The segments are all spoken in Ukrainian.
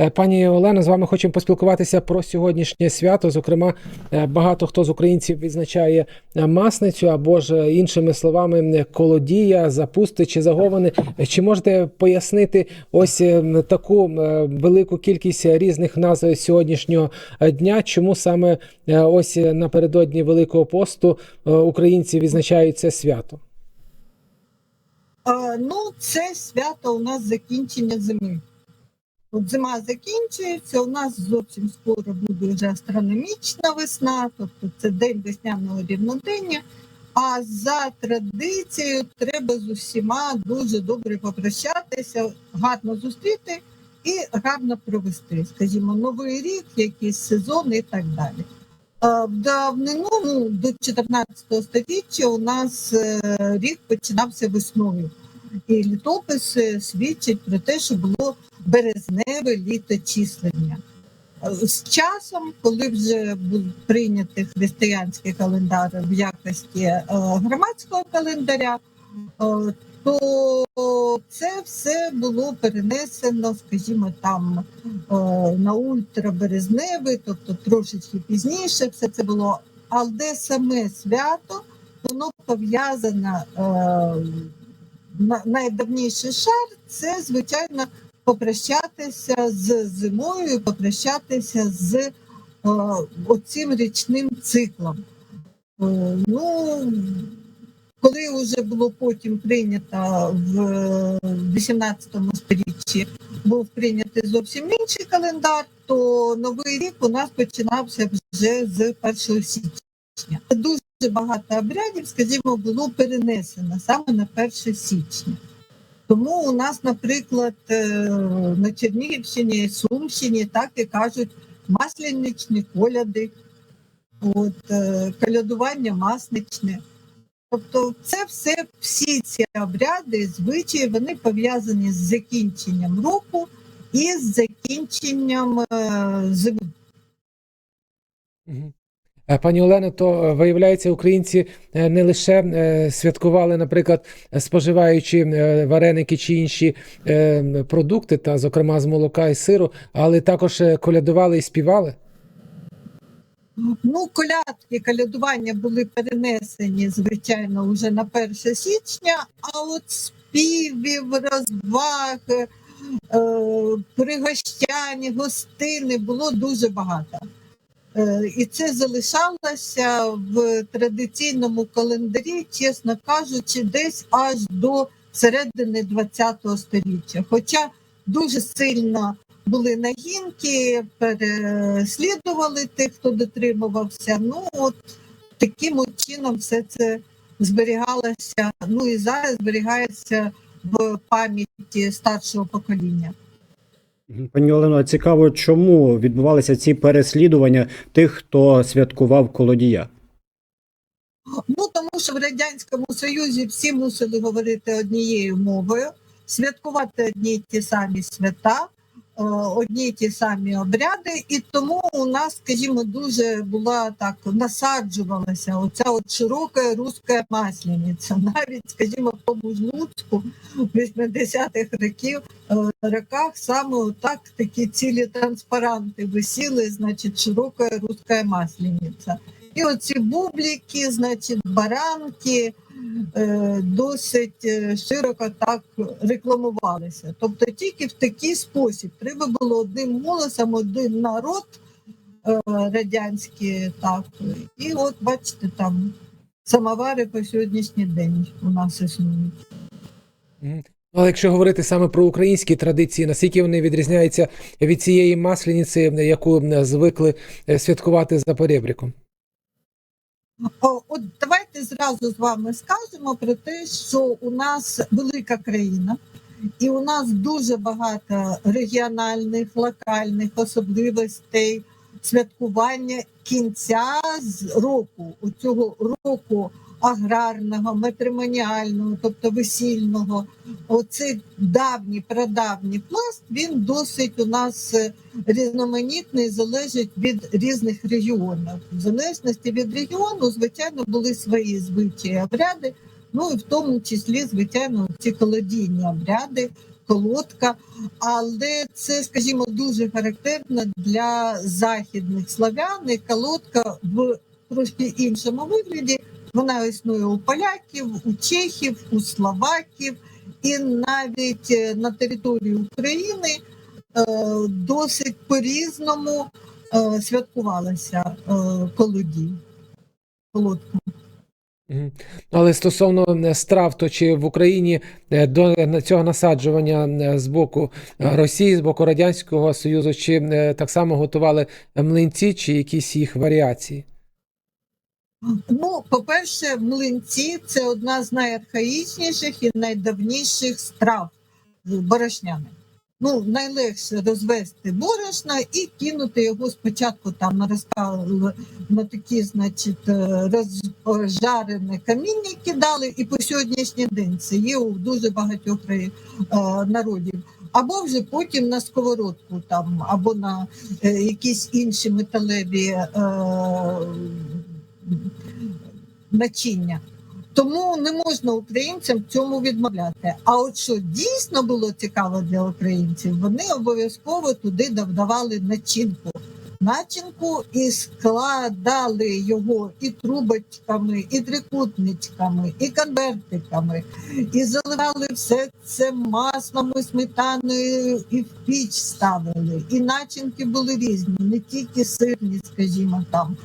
Е, Пані Олено, з вами хочемо поспілкуватися про сьогоднішнє свято. Зокрема, е, багато хто з українців відзначає е, масницю або ж іншими словами колодія, запусти чи заговани. Чи можете пояснити ось таку велику кількість різних назв сьогоднішнього дня? Чому саме ось напередодні Великого посту українці відзначають це свято? Ну, це свято у нас закінчення зими. От зима закінчується, у нас зовсім скоро буде вже астрономічна весна, тобто це день весняного рівнодення. А за традицією треба з усіма дуже добре попрощатися, гарно зустріти і гарно провести, скажімо, новий рік, якийсь сезон і так далі. В давнину ну, до 14 століття у нас е, рік починався весною. І літописи свідчать про те, що було березневе літочислення. Е, З часом, коли вже був прийнятий християнський календар в якості е, громадського календаря, е, то це все було перенесено, скажімо, там е, на ультраберезневий, тобто трошечки пізніше все це було. Але саме свято воно пов'язане на- найдавніший шар це, звичайно, попрощатися з зимою, попрощатися з е, оцим річним циклом. Е, ну, коли вже було потім прийнято в 18 столітті, був прийнятий зовсім інший календар, то новий рік у нас починався вже з 1 січня. Дуже багато обрядів, скажімо, було перенесено саме на 1 січня. Тому у нас, наприклад, е, на Чернігівщині, Сумщині так і кажуть масляничні коляди, от, е, колядування масничне. Тобто, це все, всі ці обряди, звичаї, вони пов'язані з закінченням року і з закінченням е, зими. Е, Пані Олено, то е, виявляється, українці е, не лише святкували, наприклад, споживаючи вареники чи інші продукти, та зокрема з молока і сиру, але також колядували і співали. Ну, колядки, колядування були перенесені, звичайно, вже на 1 січня, а от співів, розваг, пригощань, гостини було дуже багато. Е, І це залишалося в традиційному календарі, чесно кажучи, десь аж до середини ХХ століття. Хоча дуже сильно були нагінки, переслідували тих, хто дотримувався. Ну от таким чином все це зберігалося. Ну і зараз зберігається в пам'яті старшого покоління. Пані Олено, цікаво, чому відбувалися ці переслідування тих, хто святкував колодія? Ну тому що в радянському союзі всі мусили говорити однією мовою, святкувати одні й ті самі свята, одні й ті самі обряди, і тому у нас, скажімо, дуже була так насаджувалася оця от широка руська маслениця. Навіть, скажімо, тому ж 80-х років е, роках саме так такі цілі транспаранти висіли, значить, широка руська маслениця. І оці бубліки, значить, баранки е, досить е, широко так рекламувалися. Тобто тільки в такий спосіб треба було одним голосом, один народ е, радянський, так. І от бачите, там самовари по сьогоднішній день у нас існують. Ну, Але якщо говорити саме про українські традиції, наскільки вони відрізняються від цієї масляниці, яку е, звикли е, святкувати за поребриком? О, От давайте зразу з вами скажемо про те, що у нас велика країна, і у нас дуже багато регіональних, локальних особливостей святкування кінця року, у цього року аграрного, матримоніального, тобто весільного. Оцей давній, прадавній пласт він досить у нас е, різноманітний, залежить від різних регіонів. В залежності від регіону, звичайно, були свої звичаї обряди. Ну і в тому числі, звичайно, ці колодійні обряди, колодка, але це, скажімо, дуже характерно для західних славян. Колодка в трошки іншому вигляді. Вона існує у поляків, у чехів, у словаків, і навіть е, на території України е, досить по-різному е, святкувалася колоді. Колодка. Мгм. Але стосовно страв, то чи в Україні до цього насаджування з боку Росії, з боку Радянського Союзу, чи так само готували млинці, чи якісь їх варіації? Ну, по-перше, млинці це одна з найархаїчніших і найдавніших страв борошняних. Ну, найлегше розвести борошна і кинути його спочатку там на розпал, на такі, значить, е, розжарене каміння кидали, і по сьогоднішній день це є у дуже багатьох е, народів. Або вже потім на сковородку там, або на е, якісь інші металеві е, начиння. Тому не можна українцям цьому відмовляти. А от що дійсно було цікаво для українців, вони обов'язково туди додавали начинку. Начинку і складали його і трубочками, і трикутничками, і конвертиками, і заливали все це маслом і сметаною, і в піч ставили. І начинки були різні, не тільки сирні, скажімо там,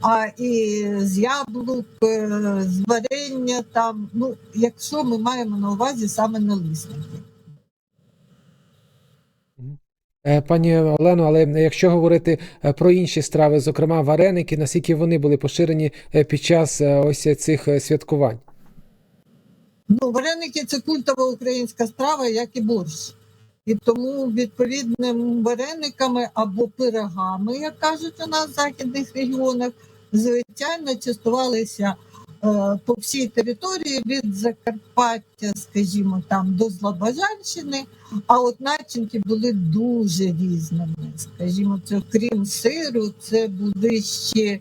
а і з яблук, е, з варення там. Ну, якщо ми маємо на увазі саме налисники. Пані Олено, але якщо говорити е, про інші страви, зокрема вареники, наскільки вони були поширені е, під час е, ось цих е, святкувань? Ну, вареники це культова українська страва, як і борщ. І тому відповідним варениками або пирогами, як кажуть у нас в західних регіонах, звичайно частувалися е, по всій території від Закарпаття, скажімо, там до Слобожанщини. А от начинки були дуже різними. Скажімо, це крім сиру, це були ще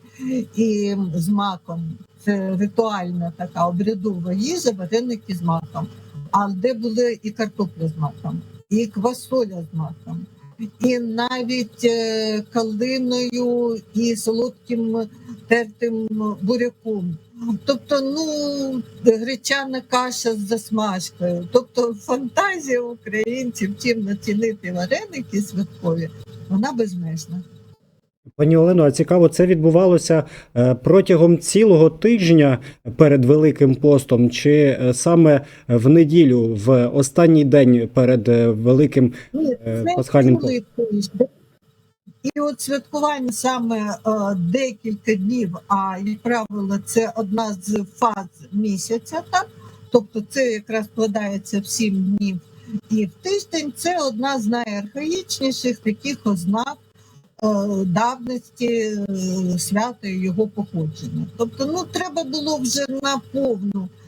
і з маком. Це ритуальна така обрядова їжа, вареники з маком. А де були і картопля з маком, і квасоля з маком, і навіть е, калиною і солодким тертим буряком. Тобто, ну, гречана каша з засмажкою. Тобто фантазія українців, чим націнити вареники святкові, вона безмежна. Пані Олено, а цікаво, це відбувалося е, протягом цілого тижня перед Великим постом, чи е, саме в неділю, в останній день перед е, Великим Ні, це пасхальним тиждень. І от святкування саме е, декілька днів, а як правило, це одна з фаз місяця, так? Тобто це якраз складається в сім днів і в тиждень. Це одна з найархаїчніших таких ознак е, давності е, свята і його походження. Тобто, ну треба було вже наповну е,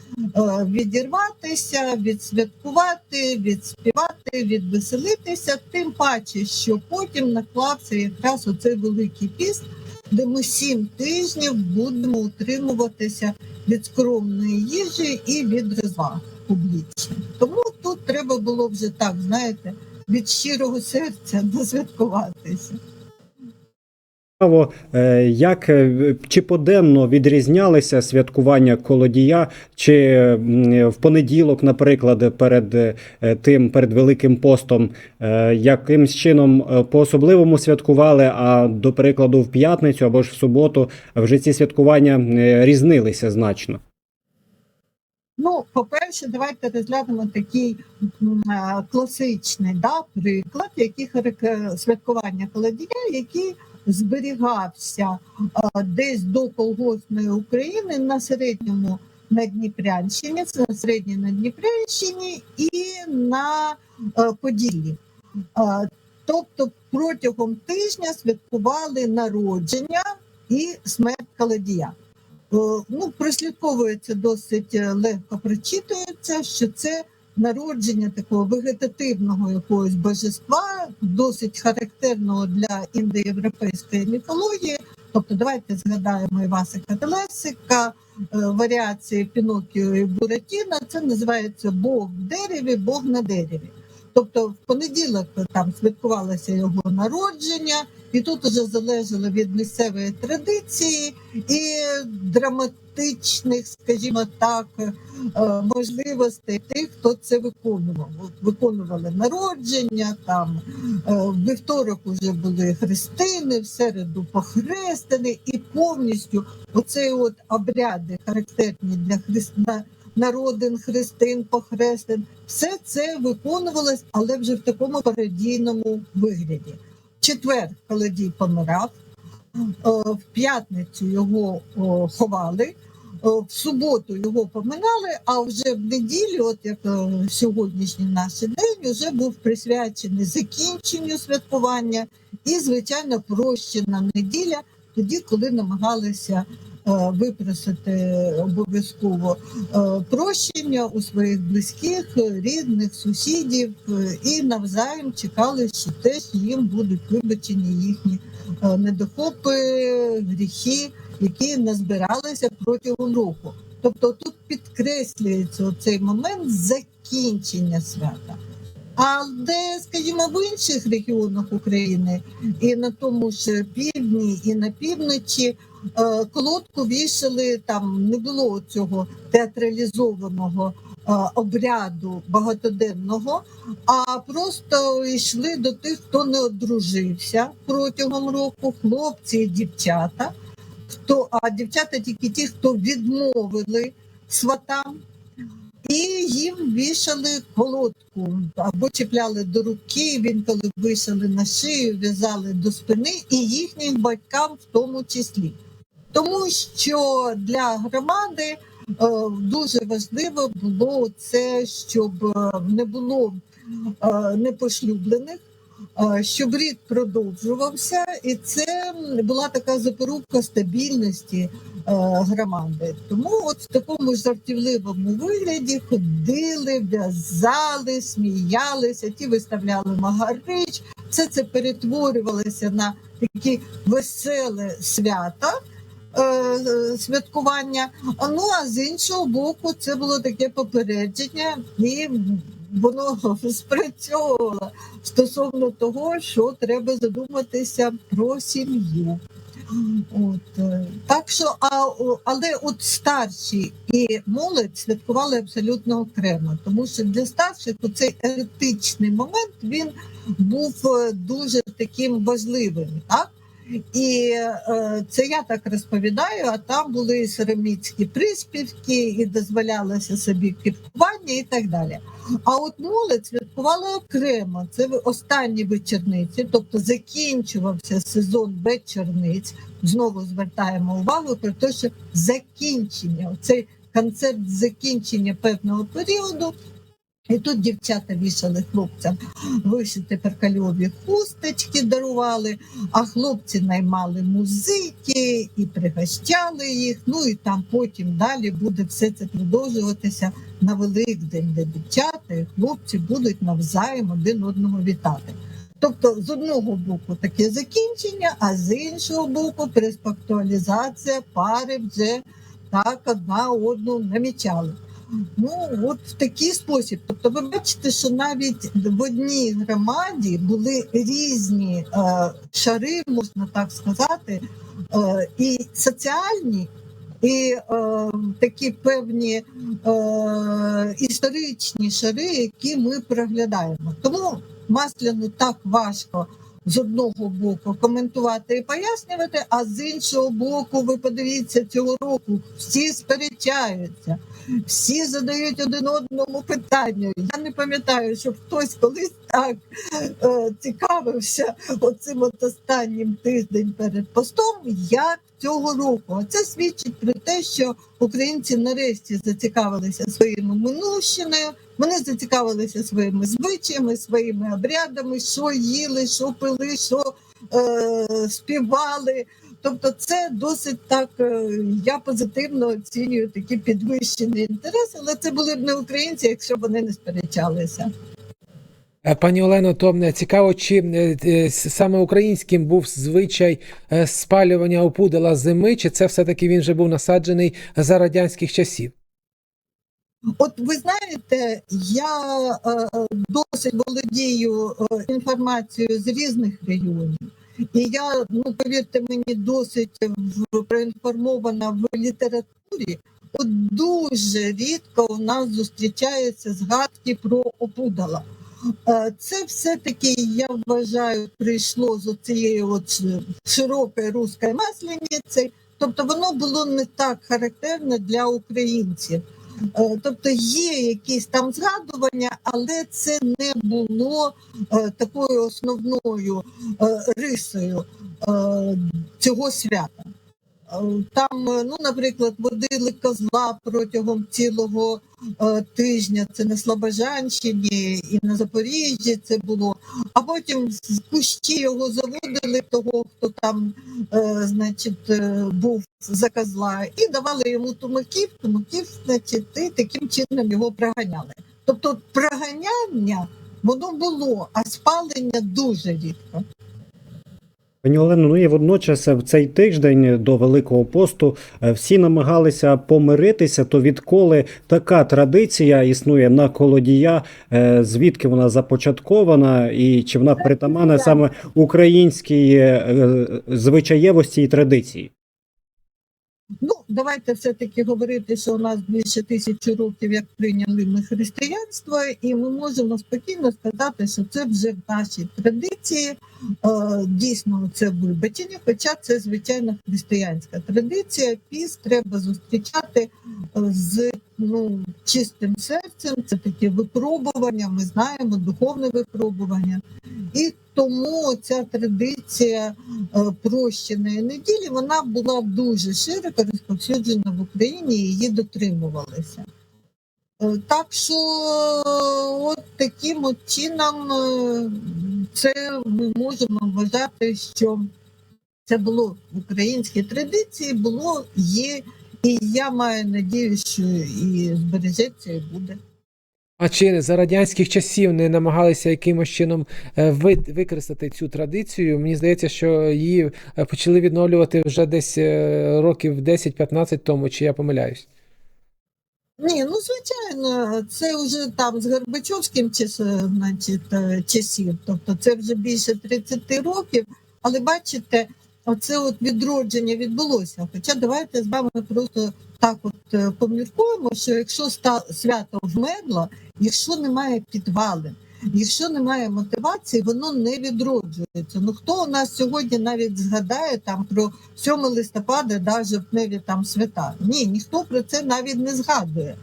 відірватися, відсвяткувати, відспівати, відвеселитися, тим паче, що потім наклався якраз оцей великий піст, де ми сім тижнів будемо утримуватися від скромної їжі і від розваг публічних. Тому тут треба було вже так, знаєте, від щирого серця досвяткуватися. Цікаво, е, як е, чи поденно відрізнялися святкування колодія, чи в понеділок, наприклад, перед е, тим перед Великим постом, е, якимсь чином е, по-особливому святкували, а до прикладу, в п'ятницю або ж в суботу вже ці святкування е, різнилися значно. Ну, по-перше, давайте розглянемо такий е, класичний да, приклад, який святкування колодія, який зберігався десь до колгоспної України на середньому Надніпрянщині, це на середній Надніпрянщині і на е, Поділлі. Тобто протягом тижня святкували народження і смерть колодія. Е, ну, прослідковується досить е, легко прочитується, що це народження такого вегетативного якогось божества, досить характерного для індоєвропейської міфології. Тобто, давайте згадаємо Івасика Телесика, е, варіації Пінокіо і Буратіна. Це називається Бог в дереві, Бог на дереві. Тобто в понеділок там святкувалося його народження, і тут уже залежало від місцевої традиції і драматичних, скажімо так, е, можливостей тих, хто це виконував. От виконували народження, там е, в вівторок вже були хрестини, в середу похрестини, і повністю оцей от обряди характерні для хреста. Народин, хрестин, похрестин, все це виконувалось, але вже в такому пародійному вигляді. Четвер Колодій помирав, е, в п'ятницю його ховали, е, в суботу його поминали, а вже в неділю, от як е, сьогоднішній наш день, вже був присвячений закінченню святкування і, звичайно, прощена неділя, тоді, коли намагалися е, випросити обов'язково е, прощення у своїх близьких, е, рідних, сусідів е, і навзаєм чекали, що теж їм будуть вибачені їхні е, недохопи, гріхи, які назбиралися протягом року. Тобто тут підкреслюється цей момент закінчення свята. А де, скажімо, в інших регіонах України і на тому ж півдні, і на півночі е, колодку вішали там не було цього театралізованого е, обряду багатоденного, а просто йшли до тих, хто не одружився протягом року, хлопці і дівчата. Хто, а дівчата тільки ті, хто відмовили сватам. І їм вішали колодку або чіпляли до руки, він коли вішали на шию, в'язали до спини, і їхнім батькам в тому числі. Тому що для громади е, дуже важливо було це, щоб е, не було е, непошлюблених, щоб рід продовжувався, і це була така запорука стабільності громади. Тому от в такому жартівливому вигляді ходили, в'язали, сміялися, ті виставляли магарич. Все це перетворювалося на такі веселе свята. Е, Святкування, ну а з іншого боку, це було таке попередження, і воно спрацьовувало стосовно того, що треба задуматися про сім'ю. От, е, так що, а, але от старші і молодь святкували абсолютно окремо, тому що для старших цей еретичний момент він був е, дуже таким важливим. Так? І е, це я так розповідаю, а там були і сераміцькі приспівки, і дозволялося собі кіпкування і так далі. А от молодь святкувала окремо. Це останні вечорниці, тобто закінчувався сезон вечорниць. Знову звертаємо увагу про те, що закінчення, цей концепт закінчення певного періоду. І тут дівчата вішали хлопцям вишити перкальові хусточки, дарували, а хлопці наймали музики і пригощали їх. Ну і там потім далі буде все це продовжуватися на Великдень, де дівчата і хлопці будуть навзаєм один одного вітати. Тобто, з одного боку таке закінчення, а з іншого боку, перспектуалізація пари вже так одна одну намічали. Ну от в такий спосіб. Тобто, ви бачите, що навіть в одній громаді були різні е, шари, можна так сказати, е, і соціальні, і е, такі певні е, історичні шари, які ми проглядаємо. Тому масляну так важко. З одного боку коментувати і пояснювати, а з іншого боку, ви подивіться цього року, всі сперечаються, всі задають один одному питання. Я не пам'ятаю, що хтось колись так е, цікавився оцим от останнім тиждень перед постом, як цього року. Це свідчить про те, що українці нарешті зацікавилися своїми минувщиною. Вони зацікавилися своїми звичаями, своїми обрядами, що їли, що пили, що е, співали. Тобто, це досить так. е, Я позитивно оцінюю такі підвищені інтереси, але це були б не українці, якщо вони не сперечалися. Е, Пані Олено, то цікаво, чи е, е, саме українським був звичай спалювання опудала зими, чи це все-таки він вже був насаджений за радянських часів? От ви знаєте, я е, досить володію е, інформацією з різних регіонів. І я, ну повірте мені, досить в- проінформована в літературі. От дуже рідко у нас зустрічаються згадки про опудала. Це все-таки, я вважаю, прийшло з цієї от широкої руської маслениці. Тобто воно було не так характерне для українців. Е, Тобто є якісь там згадування, але це не було е, такою основною е, рисою цього свята. Там, ну, наприклад, водили козла протягом цілого тижня. Це на Слобожанщині і на Запоріжжі це було. А потім з кущі його заводили того, хто там, е, значить, е, був за козла, і давали йому тумаків, тумаків, значить, і таким чином його проганяли. Тобто проганяння воно було, а спалення дуже рідко. Пані Олено, ну і водночас в цей тиждень до Великого посту е, всі намагалися помиритися. То відколи така традиція існує на колодія, е, звідки вона започаткована, і чи вона притаманна саме українській е, е, звичаєвості і традиції? Ну, давайте все-таки говорити, що у нас більше тисячі років, як прийняли ми християнство, і ми можемо спокійно сказати, що це вже в нашій традиції. Е, Дійсно, це вибачення, хоча це звичайно християнська традиція. Піс треба зустрічати е, з ну, чистим серцем. Це таке випробування. Ми знаємо духовне випробування. І тому ця традиція е, прощеної неділі вона була дуже широко розповсюджена в Україні і її дотримувалися. Е, Так що от таким от чином е, це ми можемо вважати, що це було в українській традиції, було, є, і я маю надію, що і збережеться, і буде. А чи за радянських часів не намагалися якимось чином е, використати цю традицію? Мені здається, що її е, почали відновлювати вже десь е, років 10-15 тому, чи я помиляюсь? Ні, ну звичайно, це вже там з Горбачовським значить, часів, тобто це вже більше 30 років. Але бачите, оце от відродження відбулося. Хоча давайте з вами просто так от е, поміркуємо, що якщо свято вмерло, якщо немає підвалин, якщо немає мотивації, воно не відроджується. Ну хто у нас сьогодні навіть згадає там про 7 листопада, да, жовтневі там свята? Ні, ніхто про це навіть не згадує.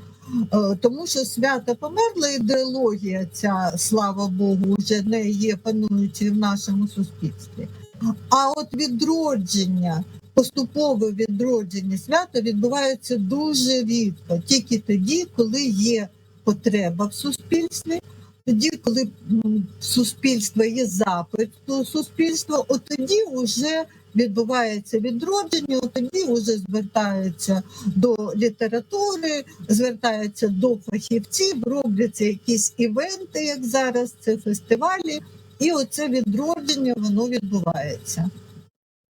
Е, Тому що свято померла ідеологія, ця слава Богу, вже не є пануючою в нашому суспільстві. А от відродження, поступове відродження свята відбувається дуже рідко, тільки тоді, коли є потреба в суспільстві, тоді, коли суспільства є запит до суспільства, от тоді вже відбувається відродження, от тоді вже звертаються до літератури, звертаються до фахівців, робляться якісь івенти, як зараз, це фестивалі, і оце відродження воно відбувається.